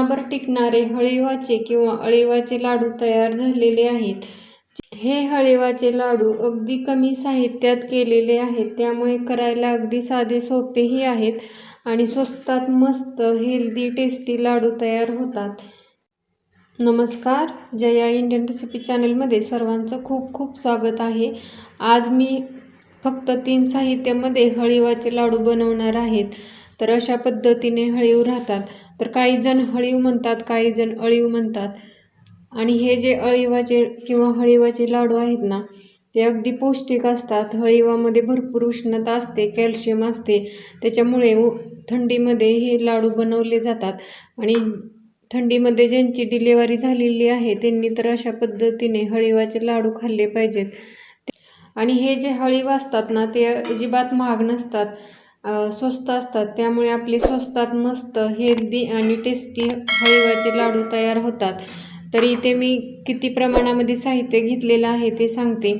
महिनाभर टिकणारे हळीवाचे किंवा अळीवाचे लाडू तयार झालेले आहेत. हे हळीवाचे लाडू अगदी कमी साहित्यात केलेले आहेत त्यामुळे करायला अगदी साधे सोपेही आहेत आणि स्वस्तात मस्त हेल्दी टेस्टी लाडू तयार होतात. नमस्कार जया इंडियन रेसिपी चॅनलमध्ये सर्वांचं खूप खूप स्वागत आहे. आज मी फक्त तीन साहित्यामध्ये हळीवाचे लाडू बनवणार आहेत तर अशा पद्धतीने हळीव राहतात. तर काही जण हळीव म्हणतात काही जण अळीव म्हणतात. आणि हे जे अळीवाचे किंवा हळीवाचे लाडू आहेत ना ते अगदी पौष्टिक असतात. हळीवामध्ये भरपूर उष्णता असते कॅल्शियम असते. त्याच्यामुळे उ थंडीमध्ये हे लाडू बनवले जातात. आणि थंडीमध्ये ज्यांची डिलेवरी झालेली आहे त्यांनी तर अशा पद्धतीने हळीवाचे लाडू खाल्ले पाहिजेत. आणि हे जे हळीव असतात ना ते अजिबात महाग नसतात. स्वस्त असतात. त्यामुळे आपले स्वस्तात मस्त हेल्दी आणि टेस्टी हळीवाचे लाडू तयार होतात. तर इथे मी किती प्रमाणामध्ये साहित्य घेतलेलं आहे ते सांगते.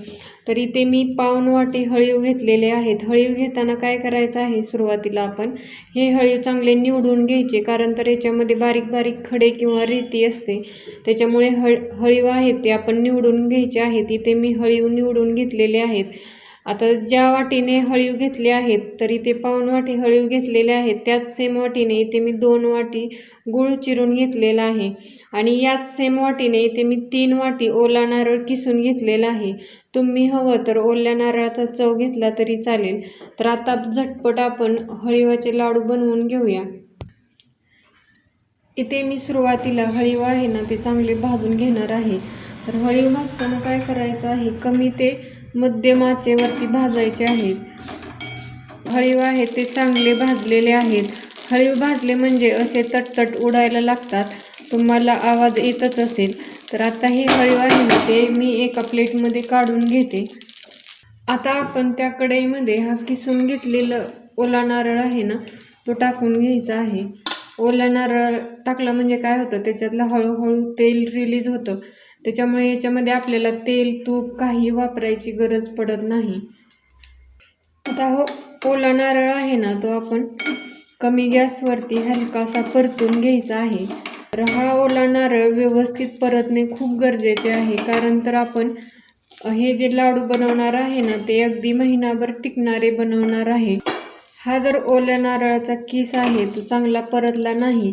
तर इथे मी पाऊन वाटी हळीव घेतलेले आहेत. हळीव घेताना काय करायचं आहे सुरुवातीला आपण? हे हळीव चांगले निवडून घ्यायचे कारण तर याच्यामध्ये बारीक बारीक खडे किंवा रेती असते. त्याच्यामुळे हळ हळीव आहेत ते आपण निवडून घ्यायचे आहेत. इथे मी हळीव निवडून घेतलेले आहेत. आता ज्या वाटीने हळीव घेतले आहेत तरी ते पाऊण वाटी हळीव घेतलेले आहेत. त्याच सेम वाटीने इथे मी दोन वाटी गूळ चिरून घेतलेला आहे. आणि याच सेम वाटीने इथे मी तीन वाटी ओला नारळ किसून घेतलेला आहे. तुम्ही हवं तर ओल्या नारळाचा चव घेतला तरी चालेल. तर आता झटपट आपण हळीवाचे लाडू बनवून घेऊया. इथे मी सुरुवातीला हळीव आहे ना ते चांगले भाजून घेणार आहे. तर हळीव भाजताना काय करायचं आहे कमी ते मध्यम आचेवरती भाजायचे आहेत. हळीव आहे ते चांगले भाजलेले आहेत. हळीव भाजले म्हणजे असे तटतट उडायला लागतात. तुम्हाला आवाज येतच असेल. तर आता हे हळीव आहे ना ते मी एका प्लेटमध्ये काढून घेते. आता आपण त्या कढईमध्ये हा किसून घेतलेलं ओला नारळ आहे ना तो टाकून घ्यायचा आहे. ओला नारळ टाकला म्हणजे काय होतं? त्याच्यातलं हळूहळू तेल रिलीज होतं. त्याच्यामुळे याच्यामध्ये आपल्याला तेल तूप काही वापरायची गरज पडत नाही. आता हो ओला नारळ आहे ना तो आपण कमी गॅसवरती हलकासा परतून घ्यायचा आहे. तर हा ओला नारळ व्यवस्थित परतणे खूप गरजेचे आहे. कारण तर आपण हे जे लाडू बनवणार आहे ना ते अगदी महिनाभर टिकणारे बनवणार आहे. हा जर ओल्या नारळाचा किस आहे तो चांगला परतला नाही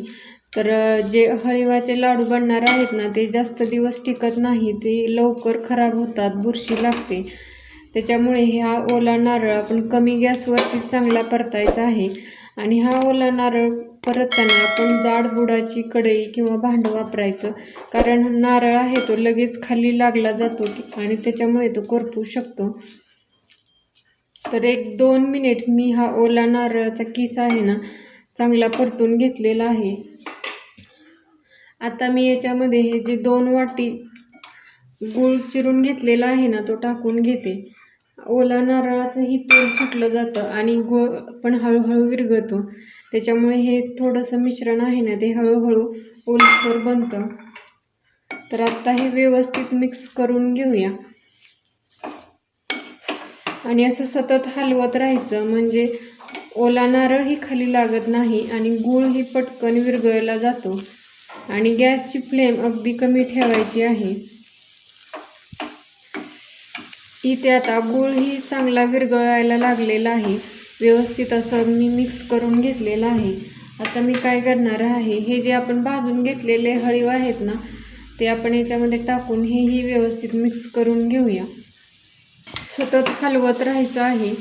तर जे हळीवाचे लाडू बनणार आहेत ना ते जास्त दिवस टिकत नाही ते लवकर खराब होतात बुरशी लागते. त्याच्यामुळे हा ओला नारळ आपण कमी गॅसवरती चांगला परतायचा आहे. आणि हा ओला नारळ परतताना आपण जाड बुडाची कढई किंवा भांडं वापरायचं. कारण नारळ आहे तो लगेच खाली लागला जातो आणि त्याच्यामुळे तो करपू शकतो. तर एक दोन मिनिट मी हा ओला नारळाचा किस आहे ना चांगला परतून घेतलेला आहे. आता मी याच्यामध्ये हे जे दोन वाटी गूळ चिरून घेतलेला आहे ना तो टाकून घेते. ओला नारळाचंही तेल सुटलं जातं आणि गूळ पण हळूहळू विरघळतो. त्याच्यामुळे हे थोडंसं मिश्रण आहे ना ते हळूहळू ओलसर बनतं. तर आत्ता हे व्यवस्थित मिक्स करून घेऊया. आणि असं सतत हलवत राहायचं म्हणजे ओला नारळही खाली लागत नाही आणि गूळही पटकन विरघळला जातो. आणि गॅसची फ्लेम अगदी कमी ठेवायची आहे. इथे आता गूळही चांगला विरघळायला लागलेला आहे. व्यवस्थित असं मी मिक्स करून घेतलेलं आहे. आता मी काय करणार आहे हे जे आपण भाजून घेतलेले हळीव आहेत ना ते आपण याच्यामध्ये टाकून हेही व्यवस्थित मिक्स करून घेऊया. सतत हलवत राहायचं आहे.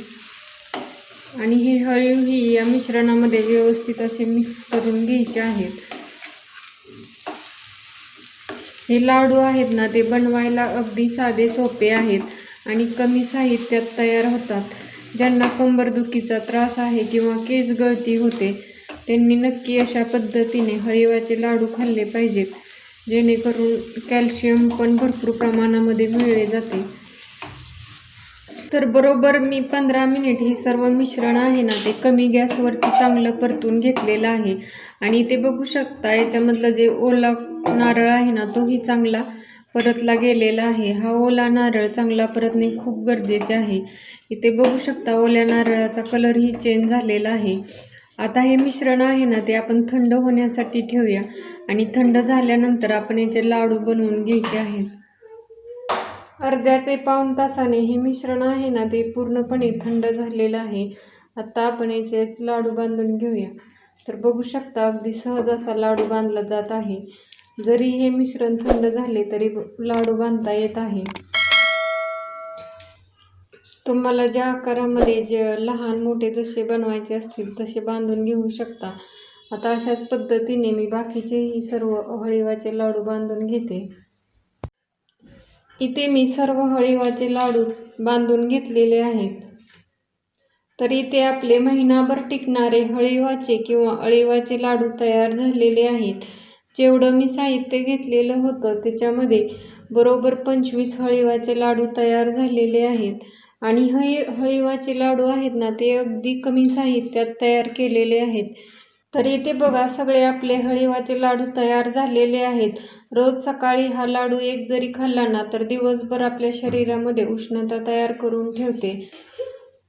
आणि हे हळीव ही या मिश्रणामध्ये व्यवस्थित असे मिक्स करून घ्यायचे आहेत. हे लाडू आहेत ना ते बनवायला अगदी साधे सोपे आहेत आणि कमी साहित्यात तयार होतात. ज्यांना कंबरदुखीचा त्रास आहे किंवा केस गळती होते त्यांनी नक्की अशा पद्धतीने हळीवाचे लाडू खाल्ले पाहिजेत. जेणेकरून कॅल्शियम पण भरपूर प्रमाणामध्ये मिळले जाते. तर बरोबर मी पंधरा मिनिट हे सर्व मिश्रण आहे ना ते कमी गॅसवरती चांगलं परतून घेतलेलं आहे. आणि ते बघू शकता याच्यामधलं जे ओला नारळ आहे ना तोही चांगला परतला गेलेला आहे. हा ओला नारळ चांगला परतणे खूप गरजेचे आहे. इथे बघू शकता ओल्या नारळाचा कलरही चेंज झालेला आहे. आता हे मिश्रण आहे ना ते आपण थंड होण्यासाठी ठेवूया. आणि थंड झाल्यानंतर आपण याचे लाडू बनवून घ्यायचे आहेत. अर्ध्या ते पाऊण तासाने हे मिश्रण आहे ना ते पूर्णपणे थंड झालेलं आहे. आता आपण याचे लाडू बांधून घेऊया. तर बघू शकता अगदी सहज असा लाडू बांधला जात आहे. जरी हे मिश्रण थंड झाले तरी लाडू बांधता येत आहे. तुम्हाला ज्या आकारामध्ये जे लहान मोठे जसे बनवायचे असतील तसे बांधून घेऊ शकता. आता अशाच पद्धतीने मी बाकीचेही सर्व हळीवाचे लाडू बांधून घेते. इथे मी सर्व हळीवाचे लाडू बांधून घेतलेले आहेत. तर इथे आपले महिनाभर टिकणारे हळीवाचे किंवा अळीवाचे लाडू तयार झालेले आहेत. जेवढं मी साहित्य घेतलेलं होतं त्याच्यामध्ये बरोबर पंचवीस हळीवाचे लाडू तयार झालेले आहेत. आणि हळी हळीवाचे लाडू आहेत ना ते अगदी कमी साहित्यात तयार केलेले आहेत. तर इथे बघा सगळे आपले हळीवाचे लाडू तयार झालेले आहेत. रोज सकाळी हा लाडू एक जरी खाल्ला ना तर दिवसभर आपल्या शरीरामध्ये उष्णता तयार करून ठेवते.